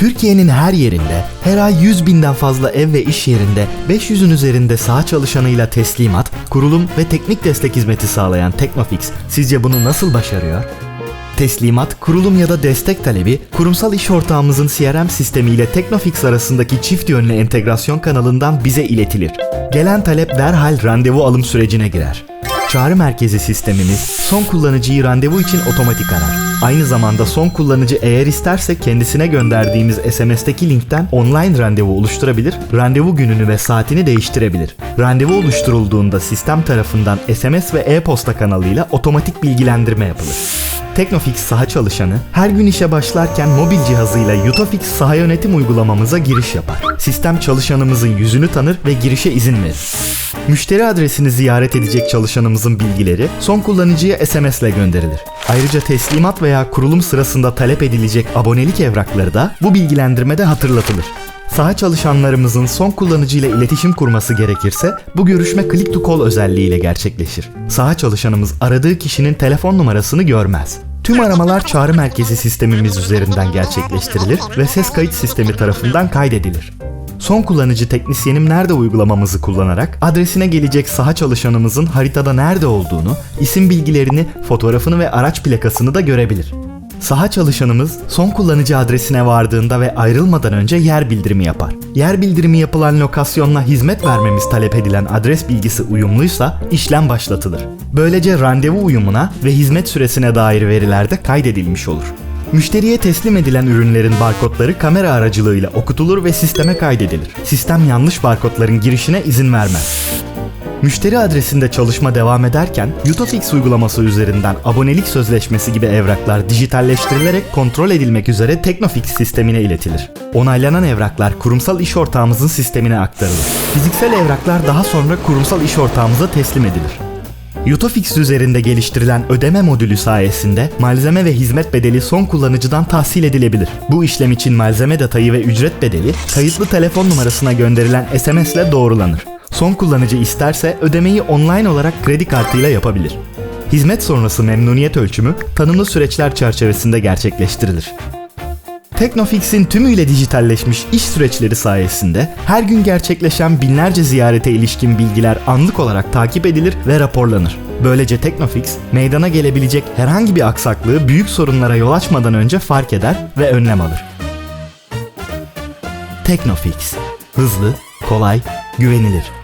Türkiye'nin her yerinde, her ay 100 binden fazla ev ve iş yerinde 500'ün üzerinde saha çalışanıyla teslimat, kurulum ve teknik destek hizmeti sağlayan Teknofix sizce bunu nasıl başarıyor? Teslimat, kurulum ya da destek talebi, kurumsal iş ortağımızın CRM sistemiyle Teknofix arasındaki çift yönlü entegrasyon kanalından bize iletilir. Gelen talep derhal randevu alım sürecine girer. Çağrı merkezi sistemimiz son kullanıcıyı randevu için otomatik arar. Aynı zamanda son kullanıcı eğer isterse kendisine gönderdiğimiz SMS'teki linkten online randevu oluşturabilir, randevu gününü ve saatini değiştirebilir. Randevu oluşturulduğunda sistem tarafından SMS ve e-posta kanalıyla otomatik bilgilendirme yapılır. Teknofix saha çalışanı her gün işe başlarken mobil cihazıyla Utofix saha yönetim uygulamamıza giriş yapar. Sistem çalışanımızın yüzünü tanır ve girişe izin verir. Müşteri adresini ziyaret edecek çalışanımızın bilgileri son kullanıcıya SMS ile gönderilir. Ayrıca teslimat veya kurulum sırasında talep edilecek abonelik evrakları da bu bilgilendirmede hatırlatılır. Saha çalışanlarımızın son kullanıcıyla iletişim kurması gerekirse bu görüşme click to call özelliğiyle gerçekleşir. Saha çalışanımız aradığı kişinin telefon numarasını görmez. Tüm aramalar çağrı merkezi sistemimiz üzerinden gerçekleştirilir ve ses kayıt sistemi tarafından kaydedilir. Son kullanıcı teknisyenim nerede uygulamamızı kullanarak adresine gelecek saha çalışanımızın haritada nerede olduğunu, isim bilgilerini, fotoğrafını ve araç plakasını da görebilir. Saha çalışanımız son kullanıcı adresine vardığında ve ayrılmadan önce yer bildirimi yapar. Yer bildirimi yapılan lokasyonla hizmet vermemiz talep edilen adres bilgisi uyumluysa işlem başlatılır. Böylece randevu uyumuna ve hizmet süresine dair veriler de kaydedilmiş olur. Müşteriye teslim edilen ürünlerin barkodları kamera aracılığıyla okutulur ve sisteme kaydedilir. Sistem yanlış barkodların girişine izin vermez. Müşteri adresinde çalışma devam ederken Utofix uygulaması üzerinden abonelik sözleşmesi gibi evraklar dijitalleştirilerek kontrol edilmek üzere Teknofix sistemine iletilir. Onaylanan evraklar kurumsal iş ortağımızın sistemine aktarılır. Fiziksel evraklar daha sonra kurumsal iş ortağımıza teslim edilir. Utofix üzerinde geliştirilen ödeme modülü sayesinde malzeme ve hizmet bedeli son kullanıcıdan tahsil edilebilir. Bu işlem için malzeme detayı ve ücret bedeli kayıtlı telefon numarasına gönderilen SMS ile doğrulanır. Son kullanıcı isterse ödemeyi online olarak kredi kartıyla yapabilir. Hizmet sonrası memnuniyet ölçümü tanımlı süreçler çerçevesinde gerçekleştirilir. Teknofix'in tümüyle dijitalleşmiş iş süreçleri sayesinde her gün gerçekleşen binlerce ziyarete ilişkin bilgiler anlık olarak takip edilir ve raporlanır. Böylece Teknofix, meydana gelebilecek herhangi bir aksaklığı büyük sorunlara yol açmadan önce fark eder ve önlem alır. Teknofix. Hızlı, kolay, güvenilir.